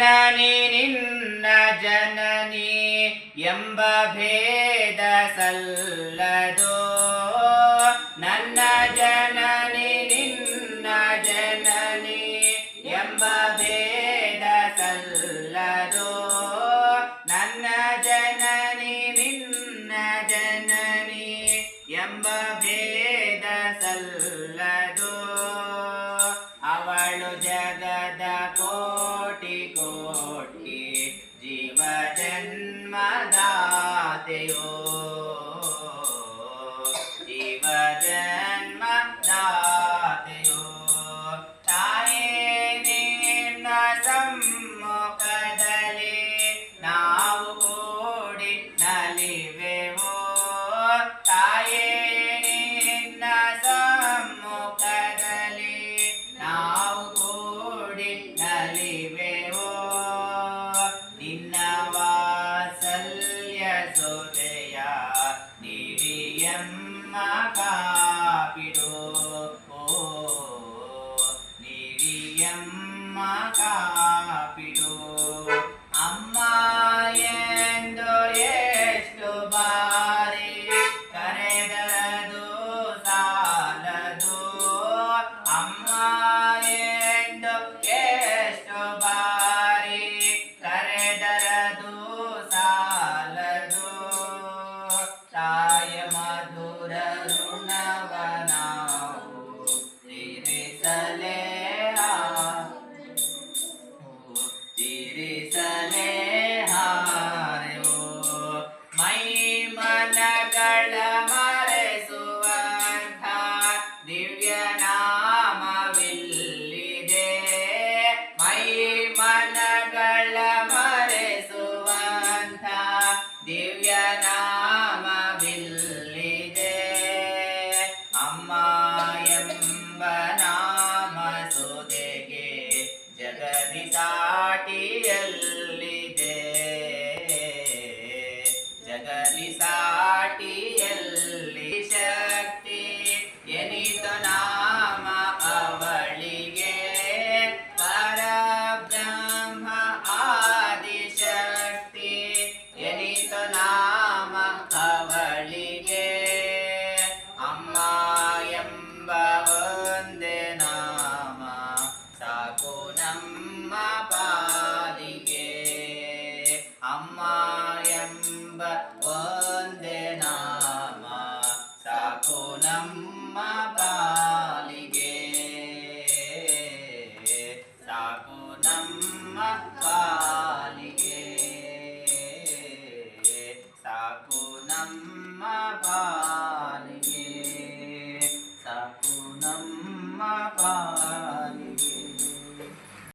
ಜನನಿ ನಿನ್ನ ಜನನಿ ಎಂಬ ಭೇದ ಸಲ್ಲದೋ? ನನ್ನ ಜನನಿ ನಿನ್ನ ಜನನಿ ಎಂಬ ಭೇದ ಸಲ್ಲದೋ? ನನ್ನ ಜನ ఎన్న కాపిడు? ఓ నిరియమ్మ కా ದಾಟಿಯಲ್ಲಿದೆ. ಜಗನಿಸಾ ನಮ್ಮ ಪಾಲಿಗೆ ಅಮ್ಮ ಎಂಬ ಒಂದೇ ನಾಮ. ಸಾಕು ನಮ್ಮ